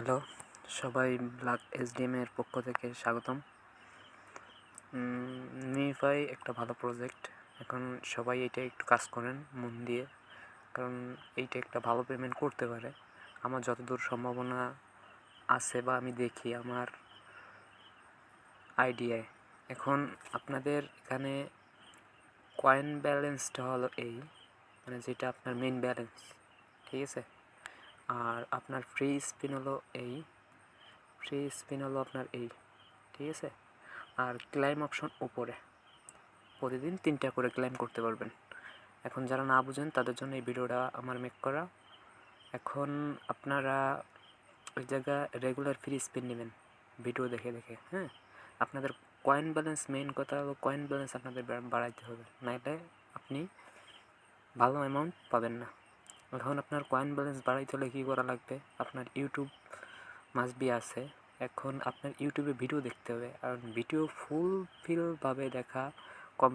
Hello, সবাই black SDM এর পক্ষ থেকে স্বাগতম। মিফাই একটা ভালো প্রজেক্ট এখন সবাই এটা একটু কাজ করেন মন দিয়ে, কারণ এইটা একটা ভালো পেমেন্ট করতে পারে। আমার যতদূর সম্ভাবনা আছে বা আমি দেখি আমার আইডিয়ায় এখন আপনাদের এখানে কয়েন ব্যালেন্সটা হলো এই মানে যেটা আপনার মেইন ব্যালেন্স ঠিক আছে? আর আপনার ফ্রি স্পিন হলো এই ফ্রি স্পিন হলো আপনার এই, ঠিক আছে? আর ক্লাইম অপশন উপরে। প্রতিদিন তিনটা করে ক্লাইম করতে পারবেন। এখন যারা না বুঝেন, তাদের জন্য এই ভিডিওটা আমার মেক করা। এখন আপনারা ওই জায়গা রেগুলার ফ্রি স্পিন নেবেন ভিডিও দেখে দেখে হ্যাঁ? আপনাদের কয়েন ব্যালেন্স মেইন কথা হলো কয়েন ব্যালেন্স আপনাদের বাড়াইতে হবে। নাইলে আপনি ভালো অ্যামাউন্ট পাবেন না। এখন আপনার কয়েন ব্যালেন্স বাড়াইতে হলে কী করা লাগবে? আপনার ইউটিউব মাস্ট বি আছে। এখন আপনার ইউটিউবে ভিডিও দেখতে হবে। কারণ ভিডিও ফুলফিলভাবে দেখা কম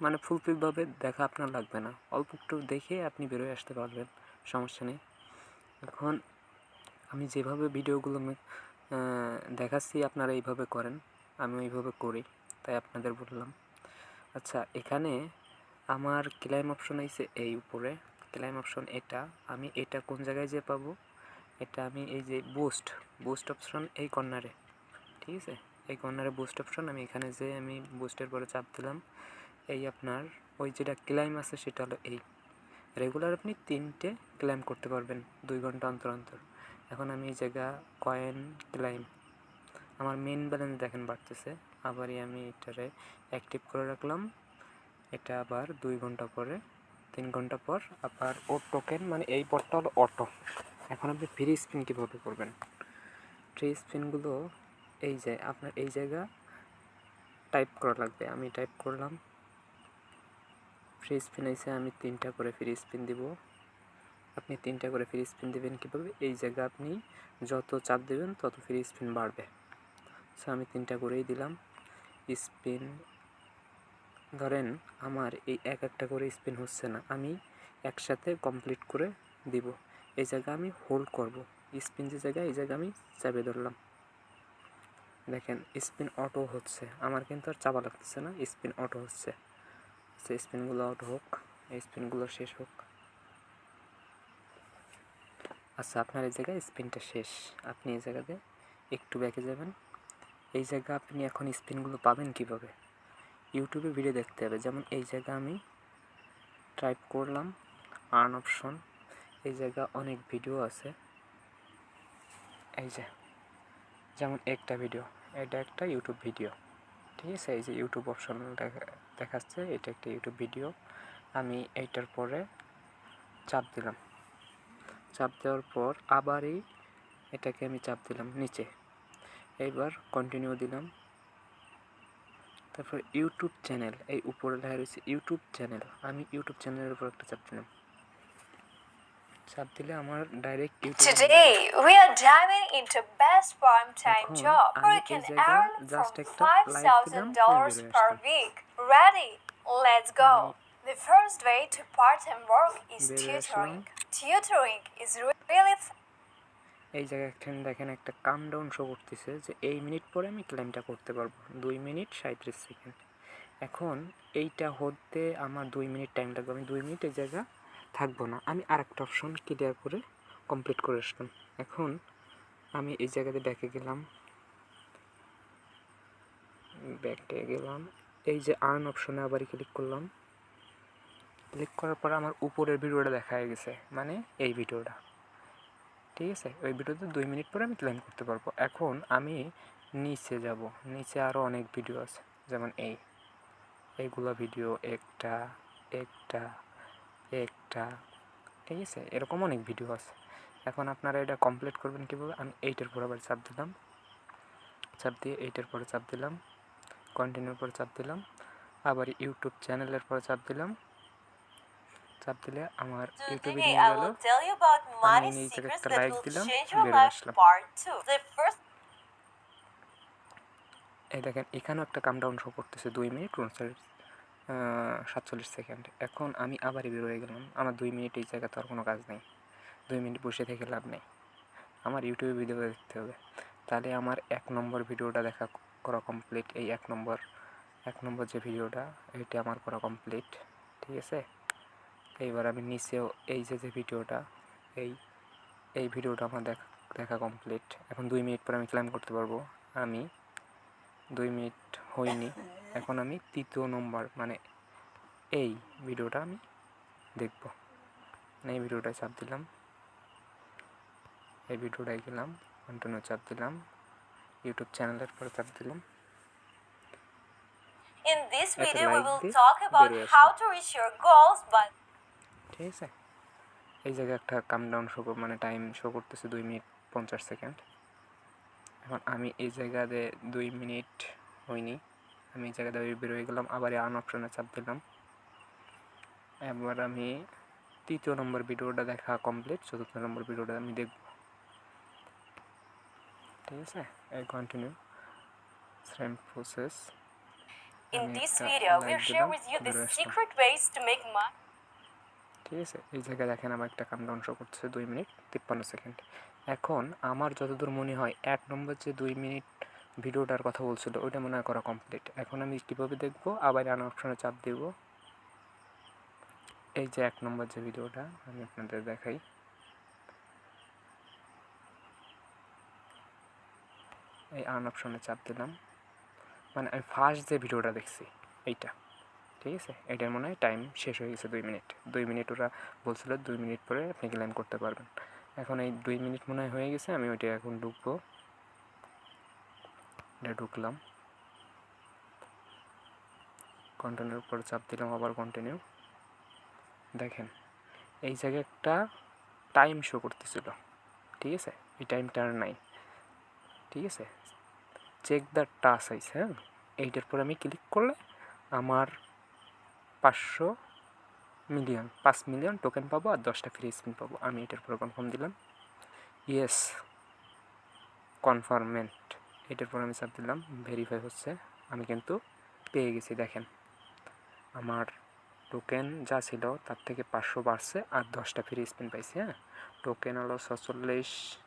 মানে ফুলফিলভাবে দেখা আপনার লাগবে না। অল্প একটু দেখে আপনি বেরোয় আসতে পারবেন। সমস্যা নেই। এখন আমি যেভাবে ভিডিওগুলো দেখাচ্ছি আপনারা এইভাবে করেন। আমি ওইভাবে করি। তাই আপনাদের বললাম। আচ্ছা এখানে আমার ক্লাইম অপশন আইছে এই উপরে। ক্লাইম অপশন এটা, আমি এটা কোন জায়গায় যে পাবো? এটা আমি এই যে বুস্ট বুস্ট অপশন এই কর্নারে ঠিক আছে? এই কর্নারে বুস্ট অপশন আমি এখানে যে আমি বুস্টের পরে চাপ দিলাম, এই আপনার ওই যেটা ক্লাইম আছে সেটা হলো এই। রেগুলার আপনি তিনটে ক্লাইম করতে পারবেন, দুই ঘণ্টা অন্তর অন্তর। এখন আমি এই জায়গা কয়েন ক্লাইম আমার মেন ব্যালেন্স দেখেন বাড়তেছে, আবারই আমি এটারে অ্যাক্টিভ করে রাখলাম, এটা আবার দুই ঘণ্টা পরে তিন ঘণ্টা পর আবার ও টোকেন মানে এই পরটা হলো অটো এখন আপনি ফ্রি স্পিন কীভাবে করবেন? ফ্রি স্পিনগুলো এই যে, আপনার এই জায়গা টাইপ করা লাগবে। আমি টাইপ করলাম। ফ্রি স্পিন এসে আমি তিনটা করে ফ্রি স্পিন দিব। আপনি তিনটা করে ফ্রি স্পিন দেবেন কীভাবে? এই জায়গা আপনি যত চাপ দেবেন তত ফ্রি স্পিন বাড়বে। সো আমি তিনটা করেই দিলাম। স্পিন ধরেন, আমার এই এক একটা করে স্পিন হচ্ছে না, আমি একসাথে কমপ্লিট করে দিব। এই জায়গা আমি হোল্ড করব। স্পিন যে জায়গায়, এই জায়গা আমি চাপে ধরলাম। দেখেন স্পিন অটো হচ্ছে। আমার কিন্তু আর চাপা লাগতেছে না স্পিন অটো হচ্ছে। সে স্পিনগুলো অটো হোক, এই স্পিনগুলো শেষ হোক। আচ্ছা আপনার এই জায়গায় স্পিনটা শেষ। আপনি এই জায়গাতে একটু ব্যাকে যাবেন। এই জায়গা আপনি এখন স্পিনগুলো পাবেন কীভাবে? ইউটিউবে ভিডিও দেখতে হবে। যেমন এই জায়গা আমি টাইপ করলাম আর্ন অপশন এই জায়গা অনেক ভিডিও আছে। এই যে, যেমন একটা ভিডিও এটা একটা ইউটিউব ভিডিও ঠিক আছে, এই যে ইউটিউব অপশন দেখা, দেখাচ্ছে, এটা একটা ইউটিউব ভিডিও আমি এইটার পরে চাপ দিলাম। চাপ দেওয়ার পর আবারই এটাকে আমি চাপ দিলাম নিচে। এইবার কন্টিনিউ দিলাম। তারপর ইউটিউব চ্যানেল এই উপরে লেখা রয়েছে ইউটিউব চ্যানেল আমি ইউটিউব চ্যানেলের উপর একটা চাপ দিলাম চাপ দিলে আমার direct YouTube Today, we are diving into best prime time এখন job where আমি you can এই জায়গায় earn just from একটা like দিলাম, $5,000 তারপরে per Aslam. week. Ready? Let's go. The first way to part-time work is বেরিয়ে tutoring. Aslam. Tutoring is re- really fun. এই জায়গায় এখানে দেখেন একটা কাম ডাউন শো করতেছে যে এই মিনিট পরে আমি ক্লেমটা করতে পারব। দুই মিনিট সাঁত্রিশ সেকেন্ড এখন এইটা হতে আমার দুই মিনিট টাইম লাগবে। আমি দুই মিনিট এই জায়গা থাকব না। আমি আর একটা অপশন ক্লিয়ার করে কমপ্লিট করে আসলাম। এখন আমি এই জায়গাতে ব্যাকে গেলাম। ব্যাকে গেলাম। এই যে আর্ন অপশনে আবার ক্লিক করলাম। ক্লিক করার পর আমার উপরের ভিডিওটা দেখা হয়ে গেছে। মানে এই ভিডিওটা ঠিক আছে? ওই ভিডিওতে দুই মিনিট পরে আমি ক্লেম করতে পারব। এখন আমি নিচে যাব। নিচে আরও অনেক ভিডিও আছে। যেমন এই। এইগুলো ভিডিও একটা একটা একটা, ঠিক আছে? এরকম অনেক ভিডিও আছে। এখন আপনারা এটা কমপ্লিট করবেন কীভাবে? আমি এইটার পর আবার চাপ দিলাম। চাপ দিয়ে এইটার পরে চাপ দিলাম। কন্টিনিউর পরে চাপ দিলাম। আবার ইউটিউব চ্যানেলের পরে চাপ দিলাম। চাপ দিলে আমার ইউটিউবে নিয়ে গেল। নিচে secrets একটা লাইক দিলাম, বেরিয়ে আসলাম। এই দেখেন এখানেও একটা কাম ডাউন শো করতেছে দুই মিনিট উনচল্লিশ সাতচল্লিশ সেকেন্ড এখন আমি আবারই বের হয়ে গেলাম। আমার দুই মিনিট এই জায়গাতে আর কোনো কাজ নেই। দুই মিনিট বসে থেকে লাভ নেই। আমার ইউটিউবে ভিডিও দেখতে হবে। তাহলে আমার এক নম্বর ভিডিওটা দেখা করা কমপ্লিট এই এক নম্বর এক নম্বর যে ভিডিওটা এইটা আমার করা কমপ্লিট ঠিক আছে? এইবার আমি নিচেও এই যে যে ভিডিওটা এই এই ভিডিওটা আমার দেখা দেখা কমপ্লিট এখন দুই মিনিট পরে আমি ক্লাইম করতে পারব। আমি দুই মিনিট হয়নি। এখন আমি তৃতীয় নম্বর মানে এই ভিডিওটা আমি দেখব। মানে এই ভিডিওটায় চাপ দিলাম। এই ভিডিওটায় গেলাম কন্টিনিউ চাপ দিলাম। ইউটিউব চ্যানেলের পরে চাপ দিলাম। In this video, we will talk about how to reach your goals, but ঠিক আছে? এই জায়গায় একটা কাম ডাউন শো মানে টাইম শো করতেছে দুই মিনিট পঞ্চাশ সেকেন্ড এখন আমি এই জায়গাতে দুই মিনিট হয়নি। আমি এই জায়গাতে বেরোয় গেলাম আবার আন অপশনে চাপ দিলাম। এবার আমি তৃতীয় নম্বর ভিডিওটা দেখা কমপ্লিট চতুর্থ নম্বর ভিডিওটা আমি দেখব। ঠিক আছে? এই continue same process in this video, we'll share with you the secret ways to make money. ঠিক আছে? এই জায়গায় দেখেন আমার একটা কাম শো করতেছে দুই মিনিট তিপ্পান্ন সেকেন্ড এখন আমার যতদূর মনে হয়, এক নম্বর যে দুই মিনিট ভিডিওটার কথা বলছিল, ওইটা মনে হয় করা কমপ্লিট এখন আমি কীভাবে দেখব? আবার আন অপশনে চাপ দেব। এই যে এক নম্বর যে ভিডিওটা, আমি আপনাদের দেখাই। এই আন অপশনে চাপ দিলাম। মানে আমি ফার্স্ট যে ভিডিওটা দেখছি, এইটা। ঠিক আছে? এটার মনে হয় টাইম শেষ হয়ে গেছে দুই মিনিট দুই মিনিট ওরা বলছিল দুই মিনিট পরে আপনি ক্লেম করতে পারবেন। এখন এই দুই মিনিট মনে হয় হয়ে গেছে, আমি ওইটা এখন ঢুকবো। এটা ঢুকলাম। কন্টিনিউর উপর চাপ দিলাম, আবার কন্টিনিউ দেখেন, এই জায়গায় একটা টাইম শো করতেছিল। ঠিক আছে? এই টাইমটা আর নাই। ঠিক আছে? চেক দ্য টাস আইস হ্যাঁ? এইটার পর আমি ক্লিক করলে আমার পাঁচশো মিলিয়ন, পাঁচ মিলিয়ন টোকেন পাবো আর দশটা ফ্রি স্পিন পাবো। আমি এটার পরে কনফার্ম দিলাম। ইয়েস কনফার্মেন্ট এটার পর আমি চাপ দিলাম। ভেরিফাই হচ্ছে। আমি কিন্তু পেয়ে গেছি, দেখেন। আমার টোকেন যা ছিল তার থেকে পাঁচশো বাড়ছে আর দশটা ফ্রি স্পিন পাইছি হ্যাঁ? টোকেন হলো ছচল্লিশ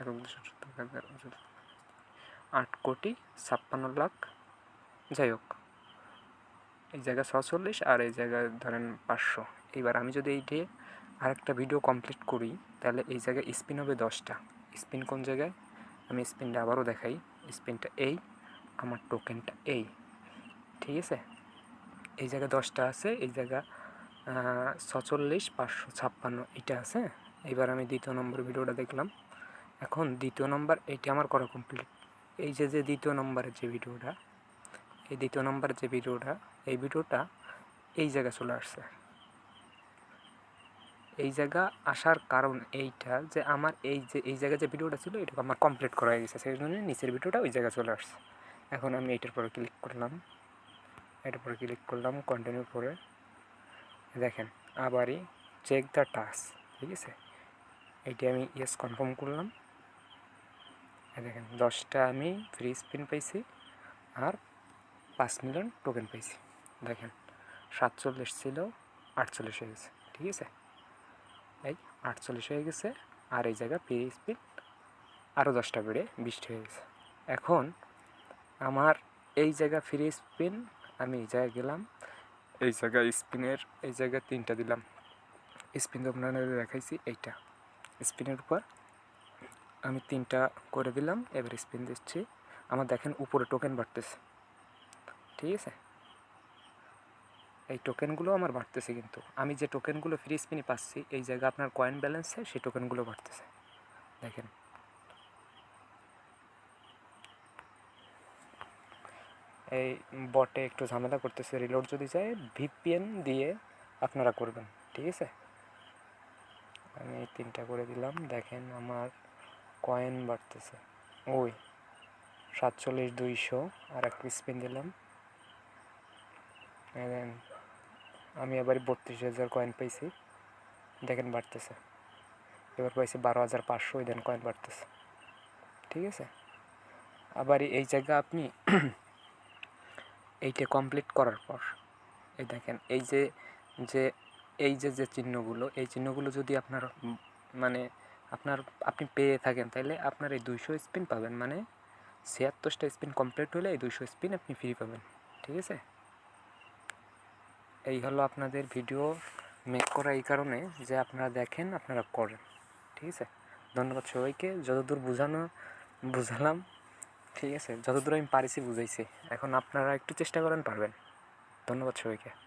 এক আট কোটি ছাপ্পান্ন লাখ। যাই হোক এই জায়গায় ছচল্লিশ আর এই জায়গায় ধরেন পাঁচশো। এবার আমি যদি এই দিয়ে আরেকটা ভিডিও কমপ্লিট করি, তাহলে এই জায়গায় স্পিন হবে দশটা। স্পিন কোন জায়গায়? আমি স্পিনটা আবারও দেখাই। স্পিনটা এই, আমার টোকেনটা এই। ঠিক আছে? এই জায়গায় দশটা আছে, এই জায়গা ছচল্লিশ পাঁচশো ছাপ্পান্ন, এটা আছে। এবার আমি দ্বিতীয় নম্বর ভিডিওটা দেখলাম। এখন দ্বিতীয় নম্বর এইটা আমার করা কমপ্লিট এই যে যে দ্বিতীয় নম্বরের যে ভিডিওটা এই দ্বিতীয় নম্বরের যে ভিডিওটা এই ভিডিওটা এই জায়গায় চলে আসছে। এই জায়গা আসার কারণ এইটা যে আমার এই যে, এই জায়গায় যে ভিডিওটা ছিল এটা আমার কমপ্লিট করা হয়ে গেছে। সেই জন্য নিচের ভিডিওটা ওই জায়গায় চলে আসছে। এখন আমি এইটার পরে ক্লিক করলাম। এটার পরে ক্লিক করলাম কন্টিনিউ করে। দেখেন, আবারই চেক দ্য টাস ঠিক আছে? এইটা আমি ইয়েস কনফার্ম করলাম। দেখেন, দশটা আমি ফ্রি স্পিন পাইছি আর পাঁচ মিলিয়ন টোকেন পাইছি। দেখেন, সাতচল্লিশ ছিল, আটচল্লিশ হয়ে গেছে, ঠিক আছে? এই আটচল্লিশ হয়ে গেছে, আর এই জায়গা ফ্রি স্পিন আরও দশটা বেড়ে বৃষ্টি হয়ে গেছে। এখন আমার এই জায়গা ফ্রি স্পিন, আমি এই জায়গায় গেলাম, এই জায়গা স্পিনের, এই জায়গায় তিনটা দিলাম। স্পিন তো আপনাদের দেখাইছি, এইটা। স্পিনের উপর আমি তিনটা করে দিলাম, এবার স্পিন দিচ্ছি। আমার দেখেন উপরে টোকেন বাড়তেছে, ঠিক আছে? এই টোকেনগুলো আমার বাড়তেছে কিন্তু। আমি যে টোকেনগুলো ফ্রি স্পিনে পাচ্ছি, এই জায়গায় আপনার কয়েন ব্যালেন্সে সেই টোকেনগুলো বাড়তেছে। দেখেন। এই বটে একটু ঝামেলা করতেছে রিলোড যদি যায় ভিপিএন দিয়ে আপনারা করবেন, ঠিক আছে? আমি এই তিনটা করে দিলাম, দেখেন আমার কয়েন বাড়তেছে। ওই, সাতচল্লিশ দুইশো আর একটা স্পিন দিলাম then আমি এবার বত্রিশ হাজার কয়েন পাইছি। দেখেন বাড়তেছে। এবার পাইছি বারো হাজার পাঁচশো দেন কয়েন বাড়তেছে। ঠিক আছে? আবার এই জায়গা আপনি এইটা কমপ্লিট করার পর, এই দেখেন, এই যে যে, এই যে যে চিহ্নগুলো, এই চিহ্নগুলো যদি আপনার মানে আপনার, আপনি পেয়ে থাকেন তাহলে আপনার এই দুইশো স্পিন পাবেন। মানে ছিয়াত্তরটা স্পিন কমপ্লিট হলে এই দুইশো স্পিন আপনি ফ্রি পাবেন। ঠিক আছে? এই হলো আপনাদের ভিডিও মেক করা এই কারণে যে আপনারা দেখেন, আপনারা করেন। ঠিক আছে? ধন্যবাদ সবাইকে। যতদূর বোঝানো, বুঝালাম, ঠিক আছে? যতদূর আমি পারিছি বুঝাইছি। এখন আপনারা একটু চেষ্টা করেন, পারবেন। ধন্যবাদ সবাইকে।